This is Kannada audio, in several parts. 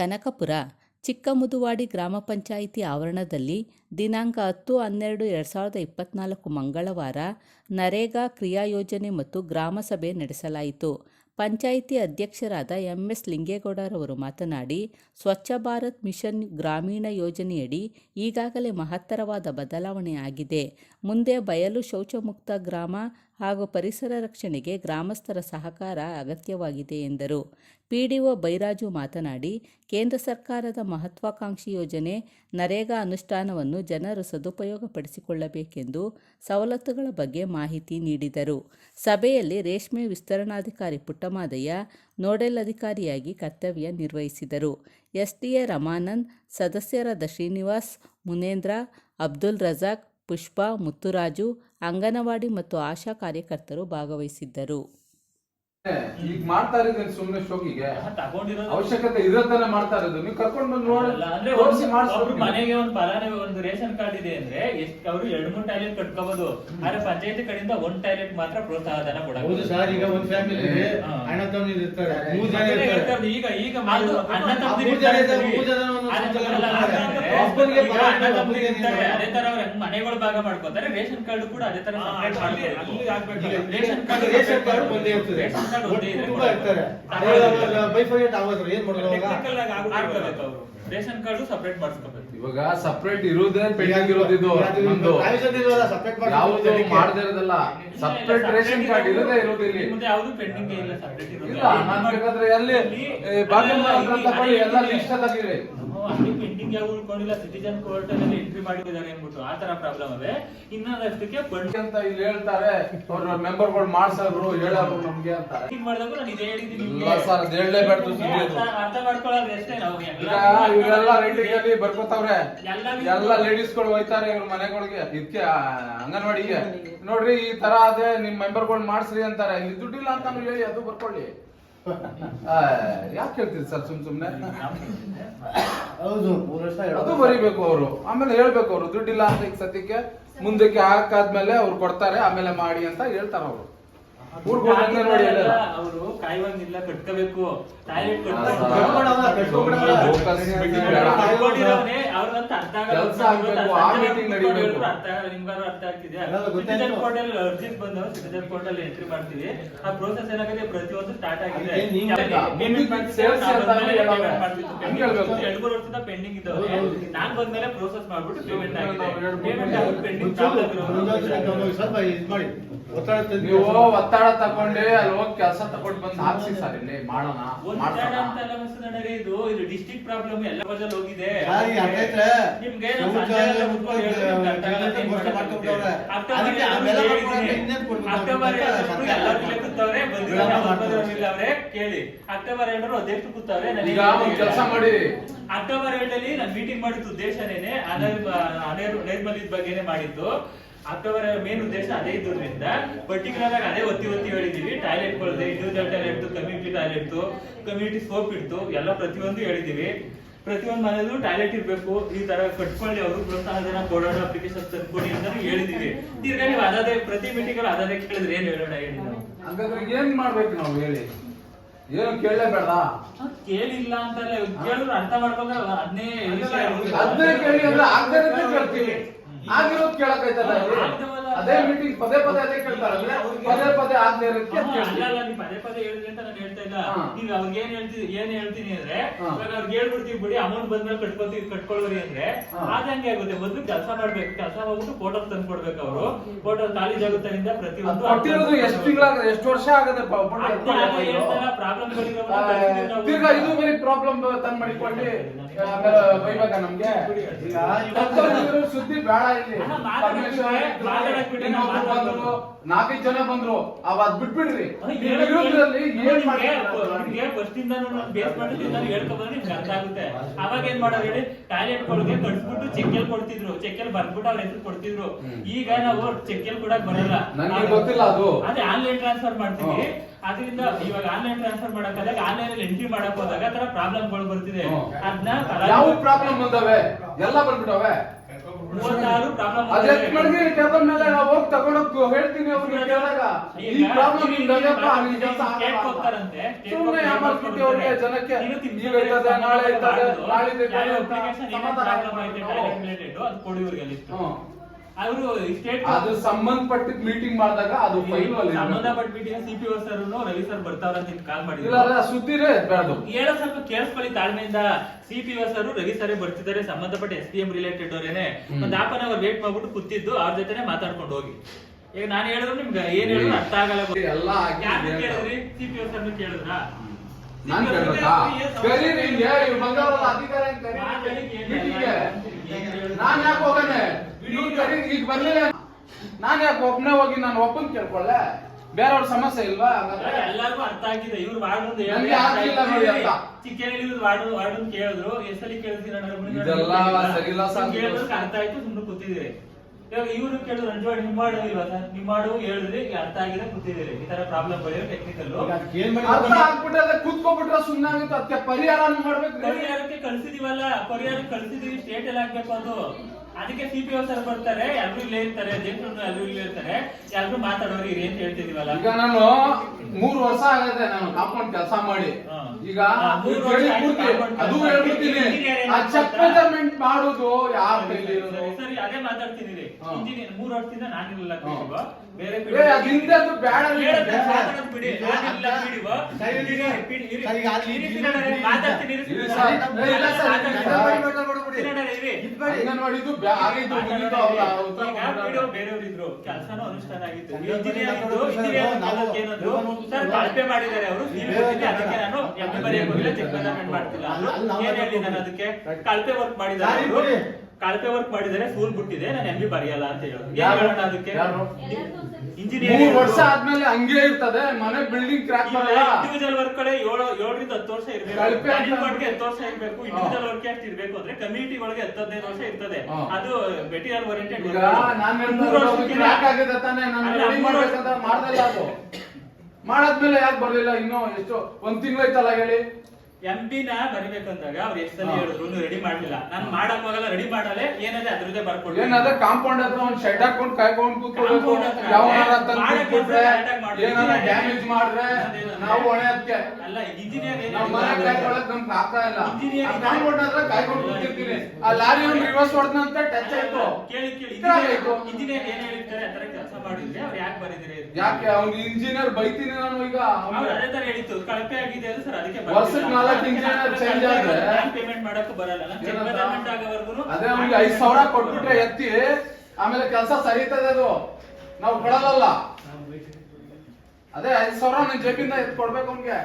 ಕನಕಪುರ, ಚಿಕ್ಕಮುದುವಾಡಿ ಗ್ರಾಮ ಪಂಚಾಯಿತಿ ಆವರಣದಲ್ಲಿ ದಿನಾಂಕ ಹತ್ತು ಹನ್ನೆರಡು ಎರಡು ಸಾವಿರದ ಇಪ್ಪತ್ನಾಲ್ಕು ಮಂಗಳವಾರ ನರೇಗಾ ಕ್ರಿಯಾ ಯೋಜನೆ ಮತ್ತು ಗ್ರಾಮ ಸಭೆ ನಡೆಸಲಾಯಿತು. ಪಂಚಾಯಿತಿ ಅಧ್ಯಕ್ಷರಾದ ಎಂ ಎಸ್ ಲಿಂಗೇಗೌಡರವರು ಮಾತನಾಡಿ, ಸ್ವಚ್ಛ ಭಾರತ್ ಮಿಷನ್ ಗ್ರಾಮೀಣ ಯೋಜನೆಯಡಿ ಈಗಾಗಲೇ ಮಹತ್ತರವಾದ ಬದಲಾವಣೆ ಆಗಿದೆ ಮುಂದೆ ಬಯಲು ಶೌಚಮುಕ್ತ ಗ್ರಾಮ ಹಾಗೂ ಪರಿಸರ ರಕ್ಷಣೆಗೆ ಗ್ರಾಮಸ್ಥರ ಸಹಕಾರ ಅಗತ್ಯವಾಗಿದೆ ಎಂದರು. ಪಿಡಿಒ ಬೈರಾಜು ಮಾತನಾಡಿ, ಕೇಂದ್ರ ಸರ್ಕಾರದ ಮಹತ್ವಾಕಾಂಕ್ಷಿ ಯೋಜನೆ ನರೇಗಾ ಅನುಷ್ಠಾನವನ್ನು ಜನರು ಸದುಪಯೋಗಪಡಿಸಿಕೊಳ್ಳಬೇಕೆಂದು ಸವಲತ್ತುಗಳ ಬಗ್ಗೆ ಮಾಹಿತಿ ನೀಡಿದರು. ಸಭೆಯಲ್ಲಿ ರೇಷ್ಮೆ ವಿಸ್ತರಣಾಧಿಕಾರಿ ಪುಟ್ಟಮಾದಯ್ಯ, ನೋಡೆಲ್ ಅಧಿಕಾರಿಯಾಗಿ ಕರ್ತವ್ಯ ನಿರ್ವಹಿಸಿದರು. ಎಸ್ಡಿಎ ರಮಾನಂದ್, ಸದಸ್ಯರಾದ ಶ್ರೀನಿವಾಸ್ ಮುನೇಂದ್ರ, ಅಬ್ದುಲ್ ರಜಾಕ್ ಪುಷ್ಪಾ ಮುತ್ತುರಾಜು ಅಂಗನವಾಡಿ ಮತ್ತು ಆಶಾ ಕಾರ್ಯಕರ್ತರು ಭಾಗವಹಿಸಿದ್ದರು. ಈಗ ಮಾಡ್ತಾ ಇರೋದ್ ಸುಮ್ನೆ ಶೋಕಿಗೆ ತಗೊಂಡಿರೋದು. ಅವಶ್ಯಕತೆ ಇರೋ ತಾನೇ ಮಾಡ್ತಾ ಇರೋದು. ನೀವು ಕರ್ಕೊಂಡು ಬಂದು ನೋಡಲ್ಲ ಅಂದ್ರೆ ನೋಡಿ ತೋರಿಸಿ ಒಂದು- ಮನೆಗೆ ಒಂದು ಫಲಾನೆ ಒಂದು ರೇಷನ್ ಕಾರ್ಡ್ ಇದೆ ಅಂದ್ರೆ ಎಷ್ಟು ಅವರು ಎರಡು ಮೂರು ಟಾಯ್ಲೆಟ್ ಕಟ್ಕೋಬಹುದು ಆದ್ರೆ ಪಂಚಾಯತಿ ಕಡೆಯಿಂದ ಒಂದ್ ಟಾಯ್ಲೆಟ್ ಮಾತ್ರ ಪ್ರೋತ್ಸಾಹ ಧನ ಹೌದು ಕೊಡಬಹುದು ಸರ್ ಈಗ ಒಂದ್ ಫ್ಯಾಮಿಲಿ ಇದೆ ಹಾ. ಅಣ್ಣ ತಮ್ಮಂದಿರು ಇರ್ತಾರೆ. ಮೂರ್ ಜನ ಇರ್ತಾರೆ. ಈಗ ಈಗ ಅದು ಅಣ್ಣ ತಮ್ಮಂದಿರು ತಮ್ಮಂದಿರು ಇರ್ತಾರೆ, ಇರ್ತಾರೆ, ಮೂರ್ ಜನ ಒಂದೊಂದು ಅದೇ ಜನ ಅಲ್ಲ, ಇರ್ತಾರೆ. ಅಂದ್ರೆ ಒಬ್ಬನಿಗೆ ಈಗ ಭಾಗ ಅಣ್ಣ ತಮ್ಮಂದಿರು ಇರ್ತಾರೆ, ಇರ್ತಾರೆ. ಅದೇ ತರ ಅವ್ರ ಮನೆಗಳು ಭಾಗ ಮಾಡ್ಕೋತಾರೆ ರೇಷನ್ ಕಾರ್ಡ್ ಕೂಡ ಅದೇ ತರ separate ಮಾಡ್ಕೋಬೇಕು. ರೇಷನ್ ಕಾರ್ಡ್ ರೇಷನ್ ಕಾರ್ಡ್ ಒಂದೇ ಇರ್ತದೆ. ರೇಷನ್ ಕಾರ್ಡ್ ಇರ್ತಾರೆ. ಏನ್ ಮಾಡೋದು ರೇಷನ್ ಸಪರೇಟ್ ಮಾಡಿಸ್ಕೋಬೇಕು. ಇವಾಗ ಸಪ್ರೇಟ್ ಇರೋದೇ ಪೆಂಡಿಂಗ್ ಇರೋದು ಇದು ನಮ್ದು. ಸಪ್ರೇಟ್ ಯಾವುದು ಮಾಡದೇ ಇರೋದಲ್ಲ ಸಪ್ರೇಟ್ ರೇಷನ್ ಕಾರ್ಡ್ ಇರೋದೇ. ಇರೋದು ಇಲ್ಲಿ. ಮುಂದೆ ಯಾವುದು ಪೆಂಡಿಂಗ್ ಇಲ್ಲ ಸಪರೇಟ್ ಇರೋದು. ಇಲ್ಲ ನಾನ್ ಬೇಕಾದ್ರೆ ಅಲ್ಲಿ ತಗೊಳ್ಳಿ ಎಲ್ಲ ಲಿಸ್ಟ್ ತೆಗೀರಿ ಪೆಂಡಿಂಗ್ ಯಾವ ಉಳ್ಕೊಂಡಿಲ್ಲ ಸಿಟಿಜನ್ ಕೋರ್ಟ್ ಅಲ್ಲಿ ಎಂಟ್ರಿ ಮಾಡಿದ್ದಾರೆ ಅನ್ಬಿಟ್ಟು ಆ ತರ ಪ್ರಾಬ್ಲಮ್ ಅದೇ ಇನ್ನೊಂದಷ್ಟಕ್ಕೆ ಬಂಡಿ ಅಂತ ಇಲ್ಲಿ ಹೇಳ್ತಾರೆ ಅವ್ರ ಮೆಂಬರ್ಗಳು ಮಾಡ್ಸೋರು ಹೇಳೋರು ನಮ್ಗೆ ಅಂತಾರೆ. ಮಾಡಿದಾಗ ನಾನು ಇದೇ ಹೇಳಿದ್ದೀನಿ ನಿಮ್ಗೆ. ಇಲ್ಲ ಸರ್ ಅದು ಹೇಳಲೇಬಾರ್ದು ಸುದ್ದಿ ಅದು. ಅರ್ಥ- ಮಾಡ್ಕೊಳ್ಳೋದು ಅಷ್ಟೇ ನಾವು ಎಲ್ಲ ಇವರೆಲ್ಲ ಬರ್ಕೋತಾವ್ರೆ. ಎಲ್ಲ ಎಲ್ಲ ಲೇಡೀಸ್ಗಳು ಹೋಯ್ತಾರೆ ಇವ್ರ ಮನೆಗಳಿಗೆ. ಇದಕ್ಕೆ ಅಂಗನವಾಡಿಗೆ. ನೋಡ್ರಿ ಈ ತರ ಅದೇ ನಿಮ್ ಮೆಂಬರ್ಗಳು ಮಾಡ್ಸ್ರಿ ಅಂತಾರೆ. ಇಲ್ಲಿ ದುಡ್ಡಿಲ್ಲ ಅಂತಾನು ಹೇಳಿ ಅದು ಬರ್ಕೊಳ್ಳಿ. ಯಾಕೆ ಹೇಳ್ತೀರಿ ಸರ್ ಸುಮ್ ಸುಮ್ನೆ? ಹೌದು ಮೂರ್ ವರ್ಷ ಅದು ಬರಿಬೇಕು ಅವರು. ಆಮೇಲೆ ಹೇಳ್ಬೇಕು ಅವರು ದುಡ್ಡಿಲ್ಲ ಅಂತ ಈಗ ಸದ್ಯಕ್ಕೆ ಮುಂದಕ್ಕೆ ಹಾಕಾದ್ಮೇಲೆ ಅವ್ರು ಕೊಡ್ತಾರೆ ಆಮೇಲೆ ಮಾಡಿ ಅಂತ ಹೇಳ್ತಾರ ಅವರು. ಅವರು ಕಾಯುವಂಗಿಲ್ಲ ಕಟ್ಕೋಬೇಕು. ಟಾಯ್ಲೆಟ್ ಅರ್ಥ ನಡೀಬೇಕು. ಅರ್ಥ ಆಗ್ತಿದೆ ನಿಮ್ಗಾದ್ರು ಅರ್ಥ ಆಗ್ತಿದ್ಯಾ? ಎಲ್ಲ ಗೊತ್ತಾಯ್ತು. ಅರ್ಜಿ ಸಿಟಿಜನ್ ಪೋರ್ಟಲ್ ಎಂಟ್ರಿ ಮಾಡ್ತೀವಿ. ಆ ಪ್ರೋಸೆಸ್ ಏನಾಗಿದೆ ಪ್ರತಿಯೊಂದು ಸ್ಟಾರ್ಟ್ ಆಗಿದೆ. ಎರಡು ವರ್ಷದ ಪೆಂಡಿಂಗ್ ಇದ್ದಾವೆ. ನಾನ್ ಬಂದ್ಮೇಲೆ ಪ್ರೋಸೆಸ್ ಮಾಡ್ಬಿಟ್ಟು ಪೇಮೆಂಟ್ ಆಗಿದೆ. ಪೇಮೆಂಟ್ ಪೆಂಡಿಂಗ್ ಒತ್ತಡ ತಂದು- ನೀವು ಒತ್ತಡ ತಕೊಂಡೆ ಅಲ್ಲಿ ಹೋಗಿ ಕೆಲಸ ತಗೊಂಡು ಬಂದು ಹಾಕ್ಸಿ ಸರ್ ಇಲ್ಲಿ ಮಾಡೋಣ ಮಾಡ್ಸೋಣ. ಇದು ಇದು ಡಿಸ್ಟ್ರಿಕ್ಟ್ ಪ್ರಾಬ್ಲಮ್ ಎಲ್ಲ ಬದಲ್ ಹೋಗಿದೆ ಸರ್, ಈಗ ಅರ್ಥೈತೆ? ನಿಮ್ಗೆ ನಾನು ಶೌಚಾಲಯ ಸಂಜೆ ಎಲ್ಲ ಕೂತ್ಕೊಂಡು ಹೇಳಿದ್ರೆ ನಿಮ್ಗೆ ಅರ್ಥ ಆಗಲ್ಲ, ಏನ್ ಮಾಡೋದು ಮಾಡ್ಕೊಂಡ್ಬಿಟ್ಟವ್ರೆ. ಅಕ್ಟೋಬರ್ ಅದಕ್ಕೆ ಎರಡು ಅವೆಲ್ಲ ಹೇಳಿದ್ದೀನಿ. ಮಾಡ್ಕೊಂಡ್ರೆ ಇನ್ನೇನ್ ಕೊಡ್ಬೇಕು? ಅಕ್ಟೋಬರ್ ಸರ್ಕಾರ ಎರಡು ಸರ್ಕಾರ ಎಲ್ಲರೂ ಇಲ್ಲೇ ಕೂತವ್ರೆ, ಬಂದಿರೋ ವಿಳಂಬ ಮಾಡ್ತಾರೆ. ಬಂದಿರೋ ಅವ್ರೆ, ಕೇಳಿ ಅಕ್ಟೋಬರ್ ಎರಡರು ಅಧ್ಯಕ್ಷರು ಕೂತವ್ರೆ ಈಗ. ಕೆಲಸ ಮಾಡಿ ಅಕ್ಟೋಬರ್ ಎರಡಲ್ಲಿ ನಾನು ಮೀಟಿಂಗ್ ಮಾಡಿದ್ದು ಉದ್ದೇಶನೇನೆ ಅನೇರ್ ನೈರ್ಮಲ್ಯದ ಬಗ್ಗೆನೇ ಮಾಡಿದ್ದು ಅಕ್ಟೋಬರ್ ಮೇನ್ ಉದ್ದೇಶ ಅದೇ ಇದ್ದ್ರಿಂದ ಪರ್ಟಿಕ್ಯುಲರ್ ಆಗಿ ಅದೇ ಒತ್ತಿ ಒತ್ತಿ ಹೇಳಿದೀವಿ. ಟಾಯ್ಲೆಟ್ ಕೊಡದೆ individual toilet community toilet community soap ಇಡ್ತು ಎಲ್ಲ ಪ್ರತಿಯೊಂದು ಹೇಳಿದೀವಿ. ಪ್ರತಿಯೊಂದು ಮನೆಯಲ್ಲೂ ಟಾಯ್ಲೆಟ್ ಇರಬೇಕು. ಈ ತರ ಕಟ್ಕೊಳ್ಳಿ ಅವರು ಪ್ರೋತ್ಸಾಹ ಜನ ಕೊಡೋಣ ಅಪ್ಲಿಕೇಶನ್ ತಂದ್ಕೊಡಿ ಅಂತ ಹೇಳಿದೀವಿ. ತಿರ್ಗಾ ನೀವು ಅದಾದ್ರೆ ಪ್ರತಿ ಮೀಟಿಂಗ್ ಅಲ್ಲಿ ಅದೇ ಕೇಳಿದ್ರೆ ಏನ್ ಹೇಳೋಣ ಹೇಳಿ ಹಂಗಾದ್ರೆ ಏನ್ ಮಾಡ್ಬೇಕು ನಾವು ಹೇಳಿ? ಏನು ಕೇಳಲೇಬೇಡ ಕೇಳಿಲ್ಲ ಅಂತಲ್ಲ ಕೇಳಿದ್ರು ಅರ್ಥ ಮಾಡ್ಕೊಂಡ್ರೆ ಅದನ್ನೇ ಅದನ್ನೇ ಕೇಳಿ ಅಂದ್ರೆ ಆಗದೇ ಕೇಳ್ತೀವಿ. ಆಗಿರೋದ್ ಕೇಳಕ್ಕಾಯ್ತಲ್ಲ ಐತಲ್ಲ ಅದೇ ಮೀಟಿಂಗ್ ಪದೇ ಪದೇ ಅದೇ ಕೇಳ್ತಾರಲ್ಲ ಪದೇ ಪದೇ ಆಗ್ಲೇ ಇರೋದಕ್ಕೆ ಪದೇ ಪದೇ ಹೇಳಿದ್ರೆ ಅಂತ ನಾನು ಹೇಳ್ತಾ ಇಲ್ಲ. ನೀವು ಅವ್ರಿಗೆ ಏನ್ ಹೇಳ್ತೀನಿ ಏನ್ ಹೇಳ್ತೀನಿ ಅಂದ್ರೆ. ಇವಾಗ ಅವ್ರಿಗೆ ಹೇಳ್ಬಿಡ್ತೀವಿ ಬಿಡಿ ಅಮೌಂಟ್ ಬಂದ್ಮೇಲೆ ಕಟ್ಕೊತೀವಿ ಕಟ್ಕೊಳ್ಳೋರಿ ಅಂದ್ರೆ. ಆದಂಗೆ ಆಗುತ್ತೆ. ಮೊದ್ಲು ಕೆಲಸ ಮಾಡ್ಬೇಕು ಕೆಲಸ ಹೋಗ್ಬಿಟ್ಟು ಫೋಟೋ ತಂದು ಕೊಡ್ಬೇಕು ಅವರು. ಫೋಟೋ ಖಾಲಿ ಜಾಗತ್ತರಿಂದ ಪ್ರತಿ ಒಂದು ಕೊಟ್ಟಿರೋದು ಎಷ್ಟು ತಿಂಗಳಾಗದೆ? ಎಷ್ಟು ವರ್ಷ ಆಗುತ್ತೆ ಪ್ರಾಬ್ಲಮ್ ಬರೀ ಇದು? ಬೇರೆ ಪ್ರಾಬ್ಲಮ್ ತಂದ್ ಮಾಡಿಕೊಂಡು ಬೈಬೇಕಾ ನಮ್ಗೆ? ಈಗ ಕರ್ತವ್ಯದಲ್ಲಿರೋ ಸುದ್ದಿ ಬೇಡ ಇಲ್ಲಿ. ನಾಲ್ಕೈದು ಜನ ಬಂದ್ರು ಅವ್ ಅದ್ ಬಿಟ್ಬಿಡ್ರಿ ಏನ್ ಆಗುತ್ತೆ. ಅವಾಗ ಏನ್ ಮಾಡೋದು ಹೇಳಿ ಟಾಯ್ಲೆಟ್ ಕೊಡುಗೆ ಕಟ್ಬಿಟ್ಟು ಚೆಕ್ಕೆಲ್ ಕೊಡ್ತಿದ್ರು ಚೆಕ್ಕೆಲ್ ಬರ್ಬಿಟ್ಟು ಅವ್ರ ಹೆಸರು ಕೊಡ್ತಿದ್ರು. ಈಗ ನಾವು ಚೆಕ್ಕೆಲ್ ಕೊಡಕ್ ಬರಲ್ಲ. ನಂಗೆ ಗೊತ್ತಿಲ್ಲ ಅದು. ಅದೇ ಆನ್ಲೈನ್ ಟ್ರಾನ್ಸ್ಫರ್ ಮಾಡ್ತೀವಿ. ಅದರಿಂದ ಇವಾಗ ಆನ್ಲೈನ್ ಟ್ರಾನ್ಸ್ಫರ್ ಮಾಡಕ್ಕಾದಾಗ ಆನ್ಲೈನ್ ಅಲ್ಲಿ ಎಂಟ್ರಿ ಮಾಡಕ್ ಹೋದಾಗ ತರ ಪ್ರಾಬ್ಲಮ್ಗಳು ಬರ್ತಿದೆ. ಅದನ್ನ ಯಾವ ಪ್ರಾಬ್ಲಮ್ ಬಂದವೆ? ಎಲ್ಲ ಬಂದ್ಬಿಟ್ಟವೆ. ಮೂವತ್ತಾರು ಪ್ರಾಬ್ಲಮ್ ಅದೇ ಮಡಗಿರಿ ಟೇಬಲ್ ಮೇಲೆ ನಾವು ಹೋಗಿ ತಗೊಂಡೋಗ್ ಹೇಳ್ತೀನಿ ಅವ್ರಿಗೆ ಕೇಳಿದಾಗ. ಈ ಪ್ರಾಬ್ಲಮ್ ನಿಮ್ದಪ್ಪ ನಿಮ್ ಕೆಲಸ ಹೋಗ್ತಾರಂತೆ. ಸುಮ್ಮನೆ ಯಾಮಾರ್ಸ್ಬಿಟ್ಟು ಅವ್ರಿಗೆ ಜನಕ್ಕೆ. ಈಗ ಇರ್ತದೆ ನಾಳೆ ಇರ್ತದೆ ನಾಳೆ ಅದು ಕೊಡಿ ಇವ್ರಿಗೆ ಲಿಸ್ಟ್. ಅವರು ಸ್ಟೇಟ್ ಅದು ಸಂಬಂಧಪಟ್ಟಿದ್ ಮೀಟಿಂಗ್ ಮಾಡಿದಾಗ ಅದು ಫೈಲ್ ಅಲ್ಲಿ ಸಂಬಂಧಪಟ್ಟ meeting CP sir Ravi sir ಬರ್ತಾವ್ರಂತ call ಇಲ್ಲ ಮಾಡಿದ್ರು. ಅಲ್ಲ ಸುದ್ದಿರೇ ಹೇಳೋ ಸ್ವಲ್ಪ ಕೇಳಿಸ್ಕೊಳ್ಳಿ ತಾಳ್ಮೆಯಿಂದ ಸಿಪಿ ಸರ್ ರವಿ ಸರ್ ಬರ್ತಿದ್ದಾರೆ ಸಂಬಂಧಪಟ್ಟ ಎಸ್ ಪಿ ಎಂ ರಿಲೇಟೆಡ್ ಅವರೇನೆ. ಒಂದ್ ಹಾಫ್ ಅನ್ ಅವರ್ ವೇಟ್ ಮಾಡ್ಬಿಟ್ಟು ಕೂತಿದ್ದು ಅವ್ರ ಜೊತೆನೆ ಮಾತಾಡ್ಕೊಂಡು ಹೋಗಿ. ಈಗ ನಾನು ಹೇಳಿದ್ರು ನಿಮ್ಗೆ ಏನ್ ಹೇಳಿದ್ರು ಅರ್ಥ ಆಗಲ್ಲ ಎಲ್ಲ ಯಾರು. ಕೇಳಿದ್ರಿ? ಸಿಪಿ ಸರ್ ಕೇಳಿದ್ರಾ? ನಾನ್ ಕೇಳ್ಬೇಕಾ? ಕರೀರಿ ಅಧಿಕಾರ ನಾನು. ಯಾಕೆ ಹೋಗನೆ? ಈಗ ಬರ್ಲಿಲ್ಲ ನಾನ್ ಯಾಕೆ ಒಬ್ಬನೇ ಹೋಗಿ ನಾನು ಒಪ್ಪನ್ ಕೇಳ್ಕೊಳ್ಳೆ? ಬೇರೆಯವ್ರ ಸಮಸ್ಯೆ ಇಲ್ವಾ? ಎಲ್ಲಾರ್ಗು ಅರ್ಥ ಆಗಿದೆ. ಇವ್ರು ವಾರ್ಡ್ ನನ್ಗೆ ಆಗ್ಲಿಲ್ಲ ನೋಡಿ ಅರ್ಥ. ಚಿಕ್ಕೇಳಿ ವಾರ್ಡ್ ವಾರ್ಡ್ ಕೇಳಿದ್ರು. ಎಷ್ಟಲ್ಲಿ ಕೇಳಿದ್ರಿ? ನಾನು ಇದೆಲ್ಲ ಸರಿಯಿಲ್ಲ ಸರ್. ಕೇಳಿದ್ರೆ ಅರ್ಥ ಆಯ್ತು ಸುಮ್ಮನೆ ಕೂತಿದ್ದೀರಿ. ಇವಾಗ ಇವ್ರು ಕೇಳಿದ್ರು ರಂಜವಾಡ ನಿಮ್ ಮಾಡು ಇಲ್ವಾ ಸರ್? ನಿಮ್ಮಾಡು ಹೇಳಿದ್ರಿ ಅರ್ಥ ಆಗಿದೆ ಕೂತಿದ್ದೀರಿ ಈ ತರ ಪ್ರಾಬ್ಲಮ್ ಬರೆಯೋ ಟೆಕ್ನಿಕಲ್ ಅರ್ಥ ಮಾಡಿ ಆಗ್ಬಿಟ್ಟದೆ ಕೂತ್ಕೊಬಿಟ್ರೆ ಸುಮ್ಮನೆ ಆಗುತ್ತೆ. ಅದಕ್ಕೆ ಪರಿಹಾರ ಮಾಡ್ಬೇಕು. ಪರಿಹಾರಕ್ಕೆ ಕಳ್ಸಿದೀವಲ್ಲ ಪರಿಹಾರ ಕಳ್ಸಿದೀವಿ ಸ್ಟೇಟ್ ಎಲ್ಲ ಆಗ್ಬೇಕು ಅದು. ಅದಕ್ಕೆ ಸಿ ಪಿ ಸರ್ ಬರ್ತಾರೆ ಎಲ್ರು ಇಲ್ಲೇ ಇರ್ತಾರೆ ಅಧ್ಯಕ್ಷರು ಎಲ್ರು ಇಲ್ಲೇ ಇರ್ತಾರೆ ಎಲ್ರು ಮಾತಾಡೋರು ಇರಿ ಅಂತ ಹೇಳ್ತಿದೀವಲ್ಲ? ಈಗ ನಾನು ಮೂರು ವರ್ಷ ಆಗುತ್ತೆ ನಾನು ಕಾಂಪೌಂಡ್ ಕೆಲಸ ಮಾಡಿ. ಈಗ ಅದು. ಹೇಳ್ಬಿಡ್ತೀನಿ. ಆ ಚೆಕ್ ಮೆಜರ್ಮೆಂಟ್ ಮಾಡೋದು ಯಾರು ಕೈಲಿ ಇರೋದು? ಅದೇ ಮೂರು ಇಂಜಿನಿಯರ್ ಮೂರ್ ವರ್ಷದಿಂದ. PDO. ಬೇರೆ ಏ, ಅದ್ ಹಿಂದೆ ಅದು ಬೇಡ ರೀ. ಹೇಳತ್ತೆ, ಮಾತಾಡೋದ್ ಬಿಡಿ ನಾನಿರಲಿಲ್ಲ PDO. ಸರಿ, ಇರಿ, ಇರಿ, ಇರಿ, ಸರಿ, ಈಗ ಅಲ್ಲಿ ಇರಿ, ಇಲ್ಲಿ ಸಿದ್ದಣ್ಣ ರೇ, ಇಲ್ಲಿ ಮಾತಾಡ್ತೀನಿ ಇರಿ, ಇರಿ ಸಿದ್ದಣ್ಣ ಸರ್. ರೇ. ಏ, ಇಲ್ಲ ಸರ್, ಮಾತಾಡ್ತೀನಿ. ಇಲ್ಲ. ಸಿದ್ದಣ್ಣ ರೇ, ಇರಿ. ಅಂಗನವಾಡಿದು ಬ್ಯಾ- ಆಗಿದ್ದು ಮುಗೀತು, ಅವ್ರ ಉತ್ತರ ಈಗ ಕೊಟ್ಬಿಟ್ಟಾರೆ. PDO ಬೇರೆಯವ್ರು ಇದ್ರು ಕೆಲಸನೂ ಅನುಷ್ಠಾನ ಆಗಿತ್ತು ಇಂಜಿನಿಯರ್ ಏನಂದ್ರು ಸರ್ ಕಳಪೆ ಮಾಡಿದ್ದಾರೆ ಅವರು ಅದಕ್ಕೆ ನಾನು ಎಂ ಹೋಗಿಲ್ಲ ಚೆಕ್ ಮಾಡ್ತಿಲ್ಲ ಏನ್ ಹೇಳಿ ನಾನು ಅದಕ್ಕೆ ಕಳಪೆ ವರ್ಕ್ ಮಾಡಿದ್ದಾರೆ. ಕಳಪೆ ವರ್ಕ್ ಮಾಡಿದರೆ ಸ್ಕೂಲ್ ಬಿಟ್ಟಿದೆ ನಾನು ಎಂ ಬಿ ಬರೆಯಲ್ಲ ಅಂತ ಹೇಳೋದು ಅದಕ್ಕೆ? ಯಾರು? ಇಂಜಿನಿಯರ್ ಮೂರ್ ವರ್ಷ ಆದ್ಮೇಲೆ ಹಂಗೆ ಇರ್ತದೆ ಮನೆ ಬಿಲ್ಡಿಂಗ್ ಕ್ರಾಕ್ ಬರಲ್ಲ ಇಂಡಿವಿಜುವಲ್ ವರ್ಕ್ ಕಡೆ ಏಳು ಏಳರಿಂದ ಹತ್ತು ವರ್ಷ ಇರಬೇಕು. ಕಳಪೆ ಹತ್ತು ವರ್ಷ ಇರಬೇಕು ಇಂಡಿವಿಜುವಲ್ ವರ್ಕ್ ಎಷ್ಟು ಇರಬೇಕು ಅಂದ್ರೆ ಕಮ್ಯುನಿಟಿ ಒಳಗೆ ಹತ್ತು ಹದಿನೈದು ವರ್ಷ ಇರ್ತದೆ. ಅದು ಮೆಟೀರಿಯಲ್ ಓರಿಯೆಂಟೆಡ್ ಈಗ ನಾನ್ ಕ್ರಾಕ್ ಆಗಿದೆ ತಾನೇ ನಾನು ರೆಡಿ ಮೂರು ಮಾಡ್ಬೇಕಂತ ಮಾಡ್ದಲ್ಲ ಅದು. ಮಾಡಾದ್ಮೇಲೆ ಯಾಕೆ ಬರ್ಲಿಲ್ಲ ಇನ್ನೂ ಎಷ್ಟು? ಒಂದ್ ತಿಂಗಳು ಆಯ್ತಲ್ಲ ಹೇಳಿ? ಎಂ ಪಿನ ನ ಬರಿಬೇಕಂದಾಗ ಅವ್ರ ಎಷ್ಟು ಸಲ ಹೇಳಿದ್ರು ರೆಡಿ ಮಾಡ್ಲಿಲ್ಲ. ನಾನು ಮಾಡಕ್ ಹೋಗಲ್ಲ ರೆಡಿ ಮಾಡಲೆ ಏನಿದೆ ಅದ್ರದ್ದೇ ಬರ್ಕೊಡ್ಲಿ ಏನದ ಕಾಂಪೌಂಡ್ ಹತ್ರ ಒಂದ್ ಶೆಡ್ ಹಾಕೊಂಡ್ ಕಾಯ್ಕೊಂಡ್ ಹತ್ರ ಯಾವನಾರ ತಂದ್. ಏನಾರ ಡ್ಯಾಮೇಜ್ ಮಾಡ್ರೆ ನಾವು ಹೊಣೆ ಅದಕ್ಕೆ ಅಲ್ಲ ಇಂಜಿನಿಯರ್ ನಮ್ಮ ಮನೆ ಕಾಯ್ಕೊಳಕ್ ನಮ್ಗೆ ಆಗ್ತಾ ಇಲ್ಲ. ಇಂಜಿನಿಯರ್ ಕಾಂಪೌಂಡ್ ಹತ್ರ ಕಾಯ್ಕೊಂಡು ಕೂತಿರ್ತೀನಿ. ಆ ಲಾರಿ ಒಂದು ರಿವರ್ಸ್ ಹೊಡೆದಂತ ಟಚ್ ಆಯ್ತು. ಕೇಳಿ ಕೇಳಿ. ಇಂಜಿನಿಯರ್ ಏನ್ ಹೇಳಿರ್ತಾರೆ ಆ ತರ ಕೆಲಸ ಮಾಡಿದ್ರೆ ಅವ್ರು ಯಾಕೆ ಬರೀದಿರಿ ಯಾಕೆ? ಅವ್ನು ಇಂಜಿನಿಯರ್ ಬೈತೀನಿ ನಾನು ಈಗ. ಅದೇ ತರ ಹೇಳಿತ್ತು ಕಳಪೆ ಆಗಿದೆ ಅದು ಸರ್ ಅದಕ್ಕೆ ವರ್ಷಕ್ಕೆ ನಾಲ್ಕು change ಆದ್ರೆ? ಪೇಮೆಂಟ್ ಮಾಡಕ್ಕೂ ಬರಲ್ಲ. ಅದೇ ಅವ್ನಿಗೆ ಐದ್ ಸಾವಿರ ಕೊಟ್ಬಿಟ್ರೆ ಎತ್ತಿ ಆಮೇಲೆ ಕೆಲಸ ಸರಿತದೆ ಅದು. ನಾವು ಕೊಡಲ್ಲ ಅದೇ ಐದ್ ಸಾವಿರ ನನ್ ಜೇಬಿಂದ ಎತ್ ಕೊಡ್ಬೇಕು ಅವ್ನಿಗೆ.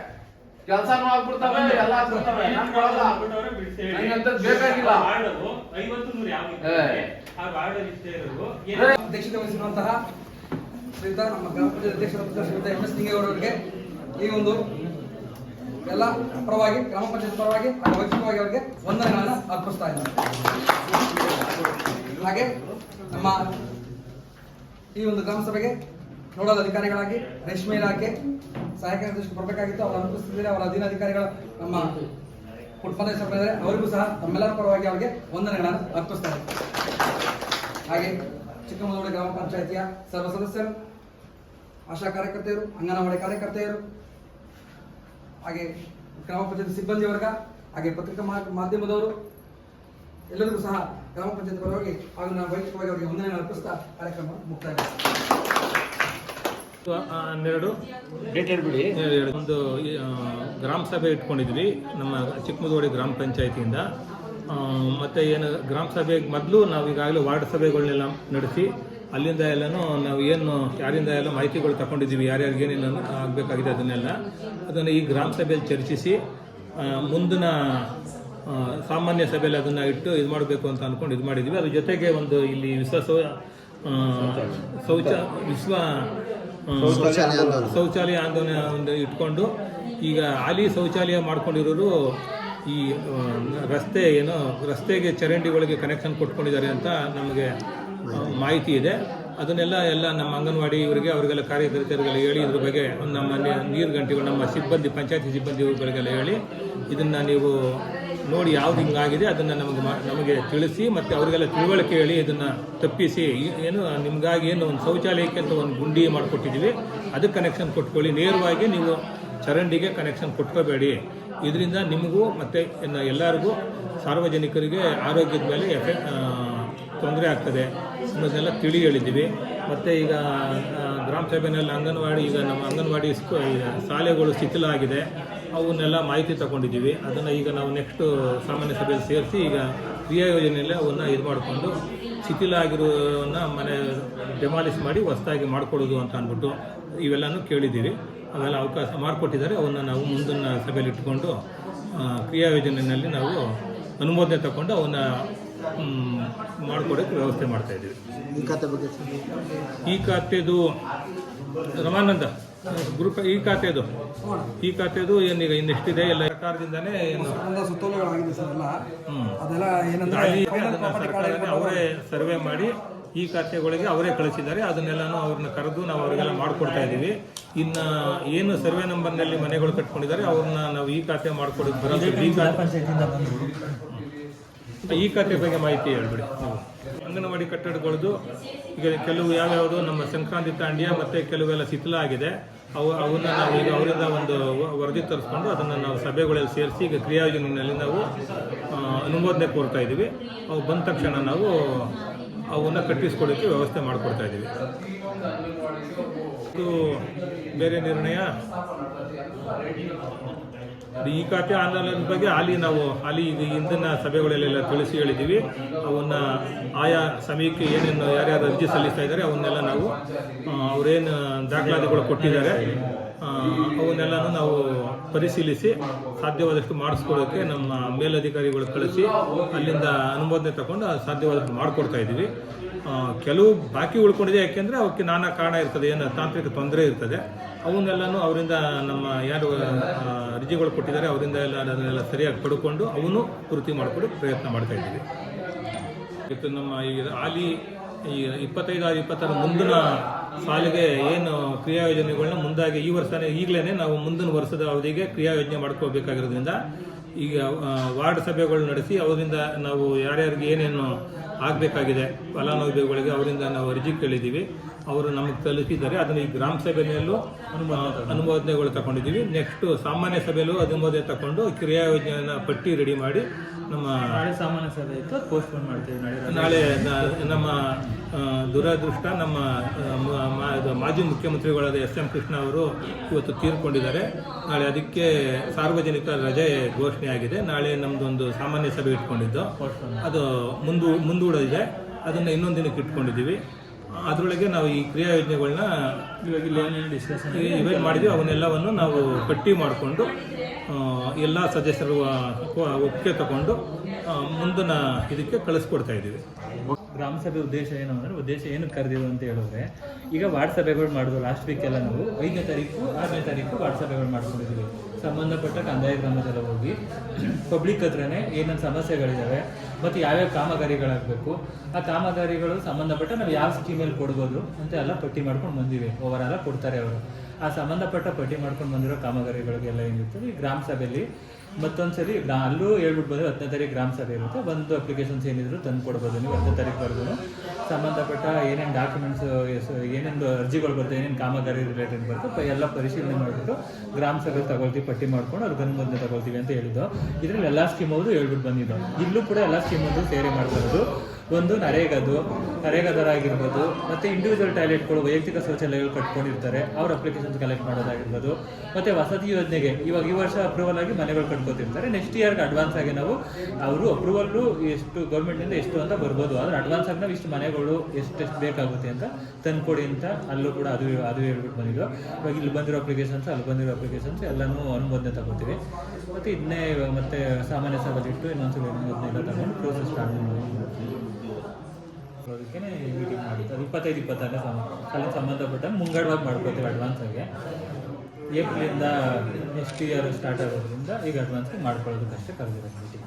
ಕೆಲ್ಸಾನು ಆಗ್ಬಿಡ್ತಾವೆ ಎಲ್ಲ ಆಗ್ಬಿಡ್ತವೆ. ನಾನ್ ಕೊಡಲ್ಲ. ಬೇಕಾಗಿಲ್ಲ. ಅಧ್ಯಕ್ಷತೆ ವಹಿಸಿರುವಂತಹ ಶ್ರೀತ ನಮ್ಮ ಗ್ರಾಮ ಪಂಚಾಯತ್ ಅಧ್ಯಕ್ಷರ ಎಂ ಎಸ್ ನಿಂಗೇಗೌಡರಿಗೆ ಈ ಒಂದು ಎಲ್ಲ ಪರವಾಗಿ ಗ್ರಾಮ ಪಂಚಾಯತ್ ಪರವಾಗಿ ವೈಯಕ್ತಿಕವಾಗಿ ಅವರಿಗೆ ವಂದನೆಗಳನ್ನು ಅರ್ಪಿಸ್ತಾ ಇದ್ದಾರೆ. ಹಾಗೆ ನಮ್ಮ ಈ ಒಂದು ಗ್ರಾಮ ಸಭೆಗೆ ನೋಡಲ್ ಅಧಿಕಾರಿಗಳಾಗಿ, ರೇಷ್ಮೆ ಇಲಾಖೆ ಸಹಾಯಕ ನಿರ್ದೇಶಕ ಬರಬೇಕಾಗಿತ್ತು, ಅವರ ಅನುಪಸ್ಥಿತಿಯಲ್ಲಿ ಅವರ ಅಧೀನಾಧಿಕಾರಿಗಳು ನಮ್ಮ ಕುಟುಂಬದ ಹೆಸರು ಅವರಿಗೂ ಸಹ ತಮ್ಮೆಲ್ಲರ ಪರವಾಗಿ ಅವರಿಗೆ ವಂದನೆಗಳನ್ನು ಅರ್ಪಿಸ್ತಾರೆ ಹಾಗೆ ಚಿಕ್ಕಮಗಳೂರು ಗ್ರಾಮ ಪಂಚಾಯಿತಿಯ ಸರ್ವ ಸದಸ್ಯರು, ಆಶಾ ಕಾರ್ಯಕರ್ತೆಯರು, ಅಂಗನವಾಡಿ ಕಾರ್ಯಕರ್ತೆಯರು ಹಾಗೆ ಗ್ರಾಮ ಪಂಚಾಯತ್ ಸಿಬ್ಬಂದಿ ವರ್ಗ ಹಾಗೆ ಪತ್ರಿಕಾ ಮಾ- ಮಾಧ್ಯಮದವರು ಎಲ್ಲರಿಗೂ ಸಹ ಗ್ರಾಮ ಪಂಚಾಯತ್ ಪರವಾಗಿ ಹಾಗೂ ನಾನು ವೈಯಕ್ತಿಕವಾಗಿ ಅವರಿಗೆ ವಂದನೆ ಅರ್ಪಿಸ್ತಾ ಕಾರ್ಯಕ್ರಮ ಮುಕ್ತಾಯ ಹನ್ನೆರಡು ಒಂದು ಹೇಳ್ಬಿಡಿ. ಒಂದು ಗ್ರಾಮ ಸಭೆ ಇಟ್ಕೊಂಡಿದ್ವಿ ನಮ್ಮ ಚಿಕ್ಕಮಗಳೂರು ಗ್ರಾಮ ಪಂಚಾಯತಿಯಿಂದ. ಮತ್ತೆ ಏನು ಗ್ರಾಮ ಸಭೆಗೆ ಮೊದಲು ನಾವು ಈಗಾಗಲೇ ವಾರ್ಡ್ ಸಭೆಗಳನ್ನೆಲ್ಲ ನಡೆಸಿ ಅಲ್ಲಿಂದ ಎಲ್ಲನೂ ನಾವು ಏನು ಯಾರಿಂದ ಎಲ್ಲ ಮಾಹಿತಿಗಳು ತಗೊಂಡಿದ್ದೀವಿ ಯಾರ್ಯಾರಿಗೆ ಏನೇನು ಆಗಬೇಕಾಗಿದೆ ಅದನ್ನೆಲ್ಲ. ಅದನ್ನು ಈ ಗ್ರಾಮ ಸಭೆಯಲ್ಲಿ ಚರ್ಚಿಸಿ ಮುಂದಿನ ಸಾಮಾನ್ಯ ಸಭೆಯಲ್ಲಿ ಅದನ್ನು ಇಟ್ಟು ಇದು ಮಾಡಬೇಕು ಅಂತ ಅಂದ್ಕೊಂಡು ಇದು ಮಾಡಿದ್ವಿ ಅದ್ರ ಜೊತೆಗೆ ಒಂದು ಇಲ್ಲಿ ವಿಶ್ವ ಸೌ ಶೌಚ ವಿಶ್ವ ಶೌಚಾಲಯ ಆಂದೋಲನ ಒಂದು ಇಟ್ಕೊಂಡು ಈಗ ಹಾಲಿ ಶೌಚಾಲಯ ಮಾಡ್ಕೊಂಡಿರೋರು ಈ ರಸ್ತೆ ಏನೋ, ರಸ್ತೆಗೆ ಚರಂಡಿಗಳಿಗೆ ಕನೆಕ್ಷನ್ ಕೊಟ್ಕೊಂಡಿದ್ದಾರೆ ಅಂತ ನಮಗೆ ಮಾಹಿತಿ ಇದೆ. ಅದನ್ನೆಲ್ಲ ಎಲ್ಲ ನಮ್ಮ ಅಂಗನವಾಡಿ ಇವರಿಗೆ, ಅವರಿಗೆಲ್ಲ ಕಾರ್ಯಕರ್ತರಿಗೆಲ್ಲ ಹೇಳಿ, ಇದ್ರ ಬಗ್ಗೆ ನಮ್ಮ ನೀರು ಗಂಟೆಗಳು, ನಮ್ಮ ಸಿಬ್ಬಂದಿ, ಪಂಚಾಯತಿ ಸಿಬ್ಬಂದಿಗಳಿಗೆಲ್ಲ ಹೇಳಿ, ಇದನ್ನು ನೀವು ನೋಡಿ ಯಾವ್ದು ಹಿಂಗಾಗಿದೆ, ಅದನ್ನು ನಮಗೆ ನಮಗೆ ತಿಳಿಸಿ, ಮತ್ತು ಅವರಿಗೆಲ್ಲ ತಿಳುವಳಿಕೆ ಹೇಳಿ ಇದನ್ನು ತಪ್ಪಿಸಿ ಏನು, ನಿಮಗಾಗಿ ಏನು ಒಂದು ಶೌಚಾಲಯಕ್ಕೆ ಅಂತ ಒಂದು ಗುಂಡಿ ಮಾಡಿಕೊಟ್ಟಿದ್ದೀವಿ, ಅದಕ್ಕೆ ಕನೆಕ್ಷನ್ ಕೊಟ್ಕೊಳ್ಳಿ. ನೇರವಾಗಿ ನೀವು ಚರಂಡಿಗೆ ಕನೆಕ್ಷನ್ ಕೊಟ್ಕೋಬೇಡಿ. ಇದರಿಂದ ನಿಮಗೂ ಮತ್ತು ಎಲ್ಲರಿಗೂ ಸಾರ್ವಜನಿಕರಿಗೆ ಆರೋಗ್ಯದ ಮೇಲೆ ಎಫೆಕ್ಟ್ ತೊಂದರೆ ಆಗ್ತದೆ ಅನ್ನೋದನ್ನೆಲ್ಲ ತಿಳಿ ಹೇಳಿದ್ದೀವಿ. ಮತ್ತು ಈಗ ಗ್ರಾಮ ಸಭೆಯಲ್ಲಿ ಅಂಗನವಾಡಿ, ಈಗ ನಮ್ಮ ಅಂಗನವಾಡಿ ಸ್ಕೂ ಶಾಲೆಗಳು ಶಿಥಿಲಾಗಿದೆ ಅವನ್ನೆಲ್ಲ ಮಾಹಿತಿ ತಗೊಂಡಿದ್ದೀವಿ. ಅದನ್ನು ಈಗ ನಾವು ನೆಕ್ಸ್ಟ್ ಸಾಮಾನ್ಯ ಸಭೆಯಲ್ಲಿ ಸೇರಿಸಿ ಈಗ ಕ್ರಿಯಾ ಯೋಜನೆಯಲ್ಲೇ ಅವನ್ನ ಇದು ಮಾಡಿಕೊಂಡು ಶಿಥಿಲ ಆಗಿರೋವನ್ನ ಮನೆ ಡೆಮಾಲಿಷ್ ಮಾಡಿ ಹೊಸದಾಗಿ ಮಾಡಿಕೊಡೋದು ಅಂತ ಅಂದ್ಬಿಟ್ಟು ಇವೆಲ್ಲನೂ ಕೇಳಿದ್ದೀವಿ. ಅವೆಲ್ಲ ಅವಕಾಶ ಮಾಡಿಕೊಟ್ಟಿದ್ದಾರೆ ಅವನ್ನ ನಾವು ಮುಂದಿನ ಸಭೆಯಲ್ಲಿ ಇಟ್ಟುಕೊಂಡು ಕ್ರಿಯಾ ಯೋಜನೆಯಲ್ಲಿ ನಾವು ಅನುಮೋದನೆ ತಗೊಂಡು ಅವನ್ನ ಮಾಡಿಕೊಡೋಕ್ಕೆ ವ್ಯವಸ್ಥೆ ಮಾಡ್ತಾ ಇದ್ದೀವಿ. ಈ ಖಾತೆದು ರಮಾನಂದ ಗ್ರೂಪ್ ಈ ಖಾತೆದು ಈ ಖಾತೆದು ಏನೀಗ ಇನ್ನೆಷ್ಟಿದೆ? ಎಲ್ಲ ಸರ್ಕಾರದಿಂದನೇ ಏನು? ಒಂದು ಸುತ್ತೋಲೆಗಳಾಗಿದೆ ಸರ್ ಎಲ್ಲ. ಹ್ಮ್. ಅದೆಲ್ಲ ಏನಂದ್ರೆ ಅವರೇ ಸರ್ವೆ ಮಾಡಿ ಈ ಖಾತೆಗಳಿಗೆ ಅವರೇ ಕಳಿಸಿದ್ದಾರೆ. ಅದನ್ನೆಲ್ಲನೂ ಅವ್ರನ್ನ ಕರೆದು ನಾವು ಅವರಿಗೆಲ್ಲ ಮಾಡಿಕೊಡ್ತಾ ಇದ್ದೀವಿ. ಇನ್ನು ಏನು ಸರ್ವೆ ನಂಬರ್ನಲ್ಲಿ ಮನೆಗಳು ಕಟ್ಕೊಂಡಿದ್ದಾರೆ, ಅವ್ರನ್ನ ನಾವು ಈ ಖಾತೆ ಮಾಡ್ಕೊಡೋದು ಬರೋದು, ಈ ಖಾತೆ ಬಗ್ಗೆ ಮಾಹಿತಿ ಹೇಳ್ಬಿಡಿ ನೀವು. ಅಂಗನವಾಡಿ ಕಟ್ಟಡಗಳದ್ದು, ಈಗ ಕೆಲವು ಯಾವ್ಯಾವುದು ನಮ್ಮ ಸಂಕ್ರಾಂತಿ ತಾಂಡ್ಯ ಮತ್ತು ಕೆಲವೆಲ್ಲ ಶಿಥಿಲ ಆಗಿದೆ ಅವು ಅವನ್ನ ನಾವು ಈಗ ಅವರಿಂದ ಒಂದು ವರದಿ ತರಿಸ್ಕೊಂಡು ಅದನ್ನು ನಾವು ಸಭೆಗಳಲ್ಲಿ ಸೇರಿಸಿ ಈಗ ಕ್ರಿಯಾ ಯೋಜನೆಯಲ್ಲಿ ನಾವು ಅನುಮೋದನೆ ಕೋರ್ತಾ ಇದ್ದೀವಿ ಅವು ಬಂದ ತಕ್ಷಣ ನಾವು ಅವನ್ನ ಕಟ್ಟಿಸ್ಕೊಳ್ಳೋಕ್ಕೆ ವ್ಯವಸ್ಥೆ ಮಾಡಿಕೊಡ್ತಾ ಇದ್ದೀವಿ. ಇದು ಬೇರೆ ನಿರ್ಣಯ. ಈ ಖಾತೆ ಆಂದೋಲನದ ಬಗ್ಗೆ ಅಲ್ಲಿ ನಾವು ಅಲ್ಲಿ ಈಗ ಹಿಂದಿನ ಸಭೆಗಳಲ್ಲೆಲ್ಲ ತಿಳಿಸಿ ಹೇಳಿದ್ದೀವಿ. ಅವನ್ನ ಆಯಾ ಸಮಯಕ್ಕೆ ಏನೇನು ಯಾರ್ಯಾರು ಅರ್ಜಿ ಸಲ್ಲಿಸ್ತಾ ಇದ್ದಾರೆ ಅವನ್ನೆಲ್ಲ ನಾವು ಅವರೇನು ದಾಖಲಾತಿಗಳು ಕೊಟ್ಟಿದ್ದಾರೆ. ಅವನ್ನೆಲ್ಲನೂ ನಾವು ಪರಿಶೀಲಿಸಿ ಸಾಧ್ಯವಾದಷ್ಟು ಮಾಡಿಸ್ಕೊಳ್ಳೋಕ್ಕೆ ನಮ್ಮ ಮೇಲಧಿಕಾರಿಗಳು ಕಳಿಸಿ ಅಲ್ಲಿಂದ ಅನುಮೋದನೆ ತಗೊಂಡು ಸಾಧ್ಯವಾದಷ್ಟು ಮಾಡಿಕೊಡ್ತಾ ಇದ್ದೀವಿ. ಕೆಲವು ಬಾಕಿ ಉಳ್ಕೊಂಡಿದೆ, ಯಾಕೆಂದರೆ ಅವಕ್ಕೆ ನಾನಾ ಕಾರಣ ಇರ್ತದೆ. ಏನು, ತಾಂತ್ರಿಕ ತೊಂದರೆ ಇರ್ತದೆ. ಅವನ್ನೆಲ್ಲನೂ ಅವರಿಂದ ನಮ್ಮ ಯಾರು ಅರ್ಜಿಗಳು ಕೊಟ್ಟಿದ್ದಾರೆ, ಅವರಿಂದ ಎಲ್ಲ ಅದನ್ನೆಲ್ಲ ಸರಿಯಾಗಿ ಪಡ್ಕೊಂಡು ಅವನು ಪೂರ್ತಿ ಮಾಡಿಕೊಡೋ ಪ್ರಯತ್ನ ಮಾಡ್ತಾ ಇದ್ದೀವಿ. ನಮ್ಮ ಈ ಆಲಿ ಈ ಇಪ್ಪತ್ತೈದು ಆರು ಇಪ್ಪತ್ತರ ಮುಂದಿನ ಸಾಲಿಗೆ ಏನು ಕ್ರಿಯಾ ಯೋಜನೆಗಳನ್ನ ಮುಂದಾಗಿ ಈ ವರ್ಷನೇ ಈಗಲೇ ನಾವು ಮುಂದಿನ ವರ್ಷದ ಅವಧಿಗೆ ಕ್ರಿಯಾ ಯೋಜನೆ ಮಾಡ್ಕೋಬೇಕಾಗಿರೋದ್ರಿಂದ ಈಗ ವಾರ್ಡ್ ಸಭೆಗಳು ನಡೆಸಿ ಅವರಿಂದ ನಾವು ಯಾರ್ಯಾರಿಗೆ ಏನೇನು ಆಗಬೇಕಾಗಿದೆ ಫಲಾನುಭವಿಗಳಿಗೆ ಅವರಿಂದ ನಾವು ಅರ್ಜಿ ಕೇಳಿದ್ದೀವಿ. ಅವರು ನಮಗೆ ತಲುಪಿದ್ದಾರೆ. ಅದನ್ನು ಈ ಗ್ರಾಮ ಸಭೆಯಲ್ಲೂ ಅನುಮ ಅನುಮೋದನೆಗಳು ತಗೊಂಡಿದ್ದೀವಿ. ನೆಕ್ಸ್ಟ್ ಸಾಮಾನ್ಯ ಸಭೆಯಲ್ಲೂ ಅನುಮೋದನೆ ತಗೊಂಡು ಕ್ರಿಯಾ ಯೋಜನೆಯನ್ನು ಪಟ್ಟಿ ರೆಡಿ ಮಾಡಿ ನಮ್ಮ ನಾಳೆ ಸಾಮಾನ್ಯ ಸಭೆ ಇತ್ತು. ಪೋಸ್ಟ್ಪೋನ್ ಮಾಡ್ತೀವಿ. ನಾಳೆ ನಾಳೆ ನಮ್ಮ ದುರದೃಷ್ಟ ನಮ್ಮ ಮಾಜಿ ಮುಖ್ಯಮಂತ್ರಿಗಳಾದ ಎಸ್ ಎಂ ಕೃಷ್ಣ ಅವರು ಇವತ್ತು ತೀರ್ಕೊಂಡಿದ್ದಾರೆ. ನಾಳೆ ಅದಕ್ಕೆ ಸಾರ್ವಜನಿಕ ರಜೆ ಘೋಷಣೆ ಆಗಿದೆ. ನಾಳೆ ನಮ್ದೊಂದು ಸಾಮಾನ್ಯ ಸಭೆ ಇಟ್ಕೊಂಡಿದ್ದು. ಅದು ಮುಂದೂ ಮುಂದೂಡಿದೆ ಅದನ್ನು ಇನ್ನೊಂದು ದಿನಕ್ಕೆ ಇಟ್ಕೊಂಡಿದ್ದೀವಿ. ಅದರೊಳಗೆ ನಾವು ಈ ಕ್ರಿಯಾ ಯೋಜನೆಗಳನ್ನ ಇವಾಗ ಇಲ್ಲಿ ಏನೇನು ಡಿಸ್ಕಷನ್ ಇವೇನು ಮಾಡಿದ್ವಿ ಅವನ್ನೆಲ್ಲವನ್ನು ನಾವು ಪಟ್ಟಿ ಮಾಡಿಕೊಂಡು ಎಲ್ಲ ಸದಸ್ಯರು ಒಪ್ಪಿಗೆ ತಗೊಂಡು ಮುಂದಿನ ಇದಕ್ಕೆ ಕಳಿಸ್ಕೊಡ್ತಾ ಇದ್ದೀವಿ. ಗ್ರಾಮ ಸಭೆ ಉದ್ದೇಶ ಏನು ಅಂದ್ರೆ, ಉದ್ದೇಶ ಏನು ಕರೆದಿದ್ರು ಅಂತ ಹೇಳಿದ್ರೆ ಈಗ ವಾರ್ಡ್ ಸಭೆಗಳು ಮಾಡಿದ್ರು ಲಾಸ್ಟ್ ವೀಕ್ ಎಲ್ಲ ನಾವು. ಐದನೇ ತಾರೀಕು, ಆರನೇ ತಾರೀಕು ವಾರ್ಡ್ ಸಭೆಗಳು ಮಾಡ್ಕೊಂಡಿದ್ವಿ. ಸಂಬಂಧಪಟ್ಟ ಕಂದಾಯ ಗ್ರಾಮದಲ್ಲ ಹೋಗಿ ಪಬ್ಲಿಕ್ ಹತ್ರನೇ ಏನೇನು ಸಮಸ್ಯೆಗಳಿದ್ದಾವೆ ಮತ್ತು ಯಾವ್ಯಾವ ಕಾಮಗಾರಿಗಳಾಗಬೇಕು, ಆ ಕಾಮಗಾರಿಗಳು ಸಂಬಂಧಪಟ್ಟ ನಾವು ಯಾವ ಸ್ಕೀಮಲ್ಲಿ ಕೊಡ್ಬೋದು ಅಂತ ಎಲ್ಲ ಪಟ್ಟಿ ಮಾಡ್ಕೊಂಡು ಬಂದಿವಿ. ಓವರಾಲ ಕೊಡ್ತಾರೆ ಅವರು. ಆ ಸಂಬಂಧಪಟ್ಟ ಪಟ್ಟಿ ಮಾಡ್ಕೊಂಡು ಬಂದಿರೋ ಕಾಮಗಾರಿಗಳಿಗೆಲ್ಲ ಏನಿರ್ತದೆ ಈ ಗ್ರಾಮ ಸಭೆಯಲ್ಲಿ ಮತ್ತೊಂದ್ಸರಿ ಗ್ರಾ ಅಲ್ಲೂ ಹೇಳ್ಬಿಟ್ಟು ಬಂದರೆ ಹತ್ತನೇ ತಾರೀಕು ಗ್ರಾಮ ಸಭೆ ಇರುತ್ತೆ. ಬಂದು ಅಪ್ಲಿಕೇಶನ್ಸ್ ಏನಿದ್ರು ತಂದು ಕೊಡ್ಬೋದು. ನೀವು ಹತ್ತನೇ ತಾರೀಕುವರೆಗೂ ಸಂಬಂಧಪಟ್ಟ ಏನೇನು ಡಾಕ್ಯುಮೆಂಟ್ಸ್ ಏನೇನು ಅರ್ಜಿಗಳು ಬರುತ್ತೆ ಏನೇನು ಕಾಮಗಾರಿ ರಿಲೇಟೆಡ್ ಬರುತ್ತೆ ಎಲ್ಲ ಪರಿಶೀಲನೆ ಮಾಡಿಬಿಟ್ಟು ಗ್ರಾಮ ಸಭೆ ತಗೊಳ್ತೀವಿ, ಪಟ್ಟಿ ಮಾಡ್ಕೊಂಡು ಅವ್ರಿಗೆ ಬಂದು ತಗೊಳ್ತೀವಿ ಅಂತ ಹೇಳಿದ್ದು. ಇದರಲ್ಲಿ ಎಲ್ಲ ಸ್ಕೀಮ್ ಅವರು ಹೇಳ್ಬಿಟ್ಟು ಬಂದಿದ್ದು. ಇಲ್ಲೂ ಕೂಡ ಎಲ್ಲ ಸ್ಕೀಮ್ ಅವರು ಸೇರಿ ಮಾಡ್ತಾ ಒಂದು ನರೇಗದು ನರೇಗದರಾಗಿರ್ಬೋದು ಮತ್ತು ಇಂಡಿವಿಜುವಲ್ ಟಾಯ್ಲೆಟ್ಗಳು ವೈಯಕ್ತಿಕ ಶೌಚಾಲಯಗಳು ಕಟ್ಕೊಂಡಿರ್ತಾರೆ. ಅವ್ರ ಅಪ್ಲಿಕೇಶನ್ಸ್ ಕಲೆಕ್ಟ್ ಮಾಡೋದಾಗಿರ್ಬೋದು. ಮತ್ತು ವಸತಿ ಯೋಜನೆಗೆ ಇವಾಗ ಈ ವರ್ಷ ಅಪ್ರೂವಲ್ ಆಗಿ ಮನೆಗಳು ಕಟ್ಕೋತಿರ್ತಾರೆ. ನೆಕ್ಸ್ಟ್ ಇಯರ್ಗೆ ಅಡ್ವಾನ್ಸ್ ಆಗಿ ನಾವು ಅವರು ಅಪ್ರೂವಲ್ಲು ಎಷ್ಟು ಗೌರ್ಮೆಂಟಿಂದ ಎಷ್ಟು ಅಂತ ಬರ್ಬೋದು. ಆದರೆ ಅಡ್ವಾನ್ಸ್ ಆಗಿ ನಾವು ಇಷ್ಟು ಮನೆಗಳು ಎಷ್ಟೆಷ್ಟು ಬೇಕಾಗುತ್ತೆ ಅಂತ ತಂದ್ಕೊಡಿ ಅಂತ ಅಲ್ಲೂ ಕೂಡ ಅದು ಅದು ಹೇಳ್ಬಿಟ್ಟು ಬಂದಿದ್ದು ಇವಾಗ ಇಲ್ಲಿ ಬಂದಿರೋ ಅಪ್ಲಿಕೇಶನ್ಸ್ ಅಲ್ಲಿ ಬಂದಿರೋ ಅಪ್ಲಿಕೇಶನ್ಸ್ ಎಲ್ಲನೂ ಅನುಮೋದನೆ ತಗೋತೀವಿ. ಮತ್ತು ಇದನ್ನೇ ಮತ್ತೆ ಸಾಮಾನ್ಯ ಸಭೆ ಇಟ್ಟು ಇನ್ನೊಂದ್ಸಲ ಅನುಮೋದನೆ ಎಲ್ಲ ತಗೊಂಡು ಪ್ರೋಸೆಸ್ ಸ್ಟಾರ್ಟ್ ಅದಕ್ಕೆ ಮೀಟಿಂಗ್ ಮಾಡುತ್ತೆ ಅದು ಇಪ್ಪತ್ತೈದು, ಇಪ್ಪತ್ತಾರನೇ ಸಮ ಅಲ್ಲಿ ಸಂಬಂಧಪಟ್ಟಂಗೆ ಮುಂಗಡವಾಗಿ ಮಾಡ್ಕೋತೀವಿ ಅಡ್ವಾನ್ಸ್ ಆಗಿ. ಏಪ್ರಿಲಿಂದ ನೆಕ್ಸ್ಟ್ ಇಯರ್ ಸ್ಟಾರ್ಟ್ ಆಗೋದ್ರಿಂದ ಈಗ ಅಡ್ವಾನ್ಸ್ಗೆ ಮಾಡ್ಕೊಳ್ಳೋದಕ್ಕಷ್ಟೇ ಕರೆದಿರೋದು ಮೀಟಿಂಗ್